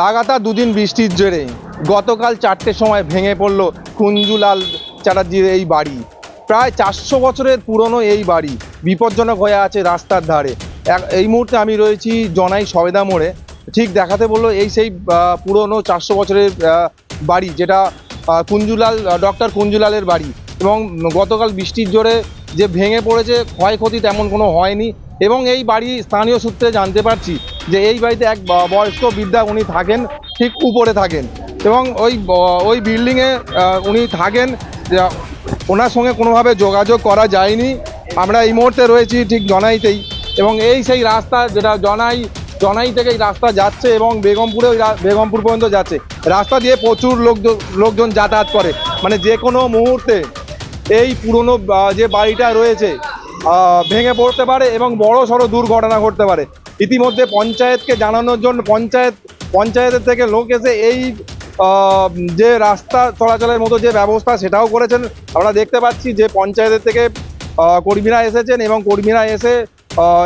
লাগাতার দুদিন বৃষ্টির জেরে গতকাল চারটের সময় ভেঙে পড়ল কুঞ্জুলাল চ্যাটার্জির এই বাড়ি। প্রায় চারশো বছরের পুরনো এই বাড়ি বিপজ্জনক হয়ে আছে রাস্তার ধারে। এই মুহূর্তে আমি রয়েছি জনাই সবেদা মোড়ে। ঠিক দেখাতে বলল এই সেই পুরনো চারশো বছরের বাড়ি যেটা কুঞ্জুলাল ডক্টর কুঞ্জুলালের বাড়ি। এবং গতকাল বৃষ্টির জোরে যে ভেঙে পড়েছে ক্ষয়ক্ষতি তেমন কোনো হয়নি। এবং এই বাড়ি স্থানীয় সূত্রে জানতে পারছি যে এই বাড়িতে এক বয়স্ক বৃদ্ধা উনি থাকেন, ঠিক উপরে থাকেন। এবং ওই ওই বিল্ডিংয়ে উনি থাকেন ওনার সঙ্গে কোনোভাবে যোগাযোগ করা যায়নি। আমরা এই মুহূর্তে রয়েছি ঠিক জনাইতেই। এবং এই সেই রাস্তা যেটা জনাই জনাই থেকে এই রাস্তা যাচ্ছে এবং বেগমপুরে বেগমপুর পর্যন্ত যাচ্ছে। রাস্তা দিয়ে প্রচুর লোকজন লোকজন যাতায়াত করে। মানে যে কোনো মুহূর্তে এই পুরনো যে বাড়িটা রয়েছে ভেঙে পড়তে পারে এবং বড় সড়ো দুর্ঘটনা ঘটতে পারে। ইতিমধ্যে পঞ্চায়েতকে জানানোর জন্য পঞ্চায়েত, পঞ্চায়েতের থেকে লোক এসে এই যে রাস্তা চলাচলের মতো যে ব্যবস্থা সেটাও করেছেন। আমরা দেখতে পাচ্ছি যে পঞ্চায়েতের থেকে কর্মীরা এসেছেন এবং কর্মীরা এসে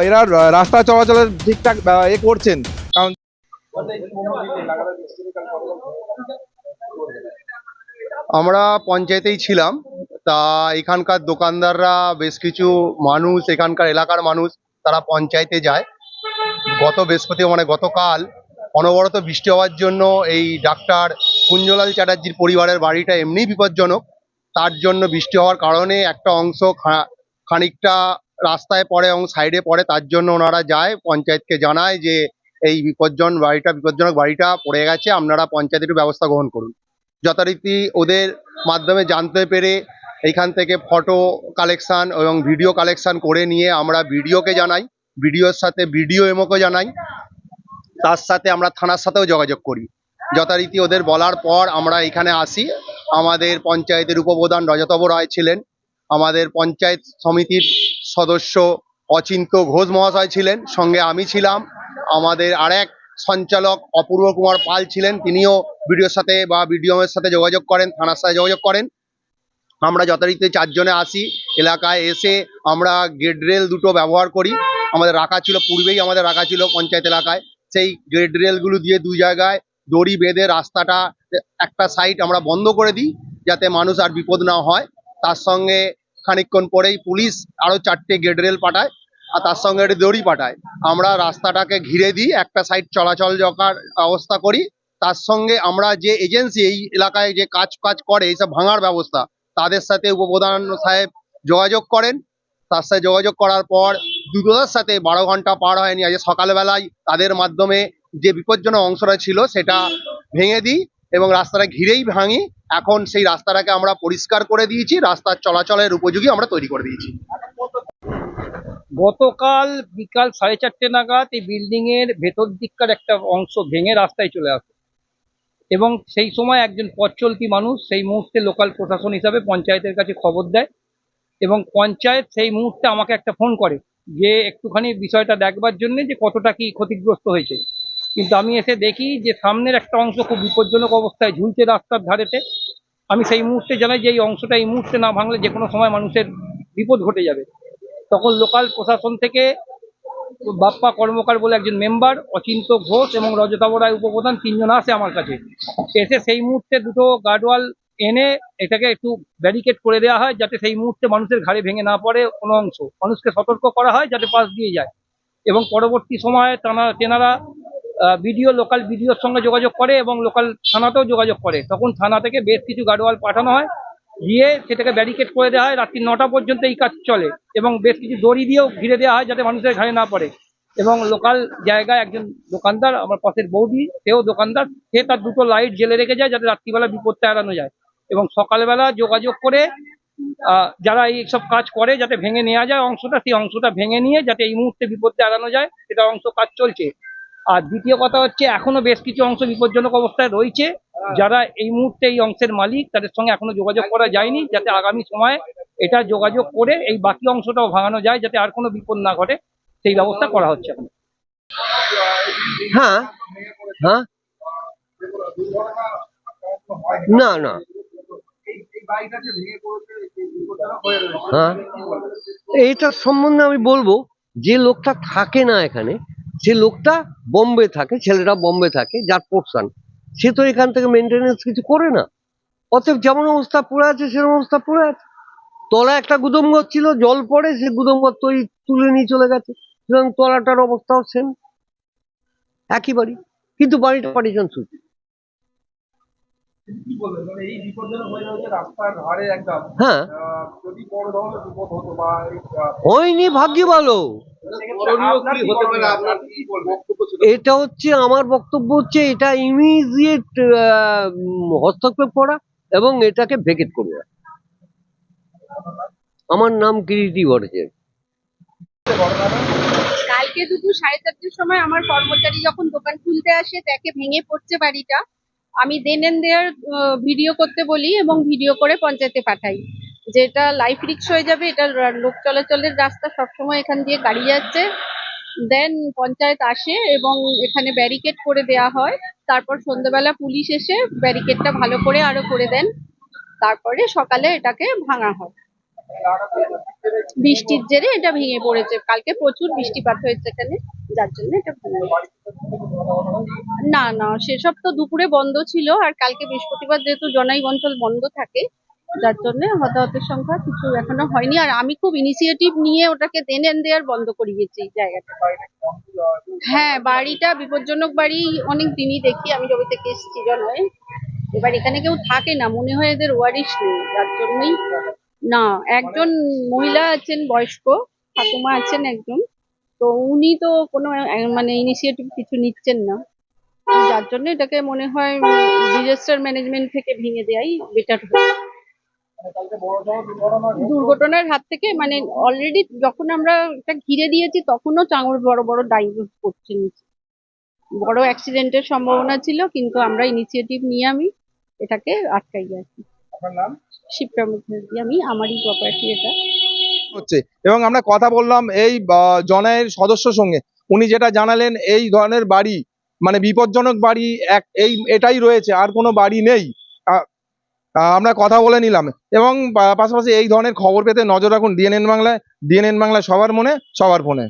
এরা রাস্তা চলাচলের ঠিকঠাক এ করছেন। কারণ আমরা পঞ্চায়েতেই ছিলাম। তা এখানকার দোকানদাররা বেশ কিছু মানুষ, এখানকার এলাকার মানুষ, তারা পঞ্চায়েতে যায়। গত বৃহস্পতি মানে গতকাল অনবরত বৃষ্টি হওয়ার জন্য এই ডাক্তার কুঞ্জলাল চ্যাটার্জির পরিবারের বাড়িটা এমনি বিপজ্জনক। তার জন্য বৃষ্টি হওয়ার কারণে একটা অংশ খানিকটা রাস্তায় পড়ে এবং সাইডে পড়ে, তার জন্য ওনারা যায়। পঞ্চায়েতকে জানায় যে এই বিপজ্জন, বাড়িটা বিপজ্জনক, বাড়িটা পড়ে গেছে, আপনারা পঞ্চায়েত একটু ব্যবস্থা গ্রহণ করুন। যথারীতি ওদের মাধ্যমে জানতে পেরে এইখান থেকে ফটো কালেকশন এবং ভিডিও কালেকশান করে নিয়ে আমরা ভিডিওকে জানাই, ভিডিওর সাথে ভিডিও এমোকে জানাই, তার সাথে আমরা থানার সাথেও যোগাযোগ করি। যথারীতি ওদের বলার পর আমরা এখানে আসি। আমাদের পঞ্চায়েতের উপপ্রধান রজতব রায় ছিলেন। আমাদের পঞ্চায়েত সমিতির সদস্য অচিন্ত ঘোষ মহাশয় ছিলেন, সঙ্গে আমি ছিলাম। আমাদের আরেক সঞ্চালক অপূর্ব কুমার পাল ছিলেন, তিনিও ভিডিওর সাথে বা বিডিওমের সাথে যোগাযোগ করেন, থানার সাথে যোগাযোগ করেন। আমরা যথারীতি চারজনে আসি, এলাকায় এসে আমরা গেট রেল দুটো ব্যবহার করি। আমাদের রাখা ছিল, পূর্বেই আমাদের রাখা ছিল পঞ্চায়েত এলাকায়। সেই গেট রেলগুলো দিয়ে দুই জায়গায় দড়ি বেঁধে রাস্তাটা একটা সাইড আমরা বন্ধ করে দিই, যাতে মানুষ আর বিপদ না হয়। তার সঙ্গে খানিকক্ষণ পরেই পুলিশ আরও চারটে গেট রেল পাঠায়, আর তার সঙ্গে একটা দড়ি পাঠায়। আমরা রাস্তাটাকে ঘিরে দিই, একটা সাইড চলাচল জকার ব্যবস্থা করি। তার সঙ্গে আমরা যে এজেন্সি এই এলাকায় যে কাজ কাজ করে, এইসব ভাঙার ব্যবস্থা তাদের সাথে উপপ্রধান সাহেব যোগাযোগ করেন। তার সাথে যোগাযোগ করার পর দুটোদের সাথে বারো ঘণ্টা পার হয়নি। আজ সকালবেলায় তাদের মাধ্যমে যে বিপজ্জনক অংশটা ছিল সেটা ভেঙে দিই এবং রাস্তাটা ঘিরেই ভাঙি। এখন সেই রাস্তাটাকে আমরা পরিষ্কার করে দিয়েছি। রাস্তার চলাচলের উপযোগী আমরা তৈরি করে দিয়েছি। গতকাল বিকাল সাড়ে চারটে নাগাদ এই বিল্ডিং এর ভেতর দিককার একটা অংশ ভেঙে রাস্তায় চলে আসে। এবং সেই সময় একজন পথ চলতি মানুষ সেই মুহূর্তে লোকাল প্রশাসন হিসাবে পঞ্চায়েতের কাছে খবর দেয় এবং পঞ্চায়েত সেই মুহূর্তে আমাকে একটা ফোন করে যে একটুখানি বিষয়টা দেখবার জন্য যে কতটা কি ক্ষতিগ্রস্ত হয়েছে। কিন্তু আমি এসে দেখি যে সামনের একটা অংশ খুব বিপজ্জনক অবস্থায় ঝুলছে রাস্তার ধারেতে। আমি সেই মুহূর্তে জানাই যে এই অংশটা এই মুহূর্তে না ভাঙলে যে কোনো সময় মানুষের বিপদ ঘটে যাবে। তখন লোকাল প্রশাসন থেকে বাপ্পা কর্মকার বলে একজন মেম্বার অচিন্ত ঘোষ এবং রজতাব রায় উপপ্রধান তিনজন আসে আমার কাছে। এসে সেই মুহূর্তে দুটো গার্ডওয়াল এনে এটাকে একটু ব্যারিকেড করে দেওয়া হয় যাতে সেই মুহূর্তে মানুষের ঘাড়ে ভেঙে না পড়ে কোনো অংশ। মানুষকে সতর্ক করা হয় যাতে পাশ দিয়ে যায়। এবং পরবর্তী সময়ে তারা তেনারা বিডিও লোকাল বিডিওর সঙ্গে যোগাযোগ করে এবং লোকাল থানাতেও যোগাযোগ করে। তখন থানা থেকে বেশ কিছু গার্ডওয়াল পাঠানো হয়। গিয়ে সেটাকে ব্যারিকেড করে দেওয়া হয়। রাত্রি নটা পর্যন্ত এই কাজ চলে এবং বেশ কিছু দড়ি দিয়েও ঘিরে দেওয়া হয় যাতে মানুষের ঘাড়ে না পড়ে। এবং লোকাল জায়গায় একজন দোকানদার, আমার পাশের বৌদি, সেও দোকানদার, সে তার দুটো লাইট জেলে রেখে যায় যাতে রাত্রিবেলা বিপদটা এড়ানো যায়। এবং সকালবেলা যোগাযোগ করে যারা এই সব কাজ করে যাতে ভেঙে নেওয়া যায় অংশটা, সেই অংশটা ভেঙে নিয়ে যাতে এই মুহূর্তে বিপদটা এড়ানো যায় সেটা অংশ কাজ চলছে। আর দ্বিতীয় কথা হচ্ছে, এখনও বেশ কিছু অংশ বিপজ্জনক অবস্থায় রয়েছে। যারা এই মুহূর্তে এই অংশের মালিক, তাদের সঙ্গে এখনও যোগাযোগ করা যায়নি যাতে আগামী সময়ে এটা যোগাযোগ করে এই বাকি অংশটাও ভাঙানো যায় যাতে আর কোনো বিপদ না ঘটে। সেই ব্যবস্থা করা হচ্ছে এখন। হ্যাঁ। হ্যাঁ। না না। হ্যাঁ। এইটার সম্বন্ধে আমি বলব, যে লোকটা থাকে না এখানে, সে লোকটা বোম্বে থাকে, ছেলেটা বোম্বে থাকে, যার পোর্শন। সে তো এখান থেকে মেনটেনেন্স কিছু করে না। অতএব যেমন অবস্থা পড়ে আছে সেরকম অবস্থা পড়ে আছে। তলা একটা গুদম ঘর ছিল জল পড়ে সে গুদম ঘর তো ওই তুলে নিয়ে চলে গেছে। সুতরাং তলাটার অবস্থাও সেম একই বাড়ি কিন্তু বাড়িটা পার্টিশন সুইচ মানে এই বিপজ্জনক হয়ে যদি বড় ধরনের বিপদ হতো বা হয়নি ভাগ্যে ভালো? এটা হচ্ছে আমার বক্তব্য হচ্ছে এটা ইমিডিয়েট হস্তক্ষেপ করা এবং এটাকে ভেকেট করে আমার নাম কিরিটি ভট্টাচার্য কালকে দুপুর সাড়ে চারটের সময় আমার কর্মচারী যখন দোকান খুলতে আসে দেখে ভেঙে পড়ছে বাড়িটা। আমি দেন এন্ড দেয়ার ভিডিও করতে বলি এবং ভিডিও করে পঞ্চায়েতে পাঠাই। যেটা লাইফ রিক্স হয়ে যাবে, এটা লোক চলাচলের রাস্তা সবসময় এখান দিয়ে গাড়ি যাচ্ছে। দেন পঞ্চায়েত আসে এবং এখানে ব্যারিকেড করে দেয়া হয়। তারপর সন্ধ্যেবেলা পুলিশ এসে ব্যারিকেডটা ভালো করে আরও করে দেন। তারপরে সকালে এটাকে ভাঙা হয়। বৃষ্টির জেরে এটা ভেঙে পড়েছে। কালকে প্রচুর বৃষ্টিপাত হয়েছে এখানে, যার জন্য এটা ভেঙে। না না, সেসব তো দুপুরে বন্ধ ছিল। আর কালকে বৃহস্পতিবার যেহেতু জনাই অঞ্চল বন্ধ থাকে যার জন্য হতাহতের সংখ্যা কিছু এখনও হয়নি। আর আমি খুব ইনিশিয়েটিভ নিয়ে ওটাকে দেন এন দেয়ার বন্ধ করিয়েছি এই জায়গাটা। হ্যাঁ বাড়িটা বিপজ্জনক বাড়ি অনেক দিনই দেখি, আমি যবে থেকে এসেছি জনয় এবার এখানে কেউ থাকে না, মনে হয় এদের ওয়ারিশ নেই, যার জন্যই না, একজন মহিলা আছেন বয়স্ক, ঠাকুমা আছেন একজন। তো উনি তো কোনো মানে ইনিশিয়েটিভ কিছু নিচ্ছেন না। যার জন্য এটাকে মনে হয় ডিজাস্টার ম্যানেজমেন্ট থেকে ভেঙে দেওয়াই বেটার হবে দুর্ঘটনার হাত থেকে মানে অলরেডি যখন আমরা এটা ঘিরে দিয়েছি তখনও চাঙর বড় বড় ডাইভ করছে নিচে। বড় অ্যাক্সিডেন্টের সম্ভাবনা ছিল কিন্তু আমরা ইনিশিয়েটিভ নিয়ে আমি এটাকে আটকাই আছি। আপনার শিবরা মুখার্জি আমি আমারই প্রপার্টি এটা। হচ্ছে এবং আমরা কথা বললাম এই আহ, জনায়ের সদস্যর সঙ্গে। উনি যেটা জানালেন এই ধরনের বাড়ি মানে বিপজ্জনক বাড়ি এক এই এটাই রয়েছে আর কোনো বাড়ি নেই। আমরা কথা বলে নিলাম। এবং পাশাপাশি এই ধরনের খবর পেতে নজর রাখুন ডিএনএন বাংলায়। ডিএনএন বাংলায় সবার মনে, সবার ফোনে।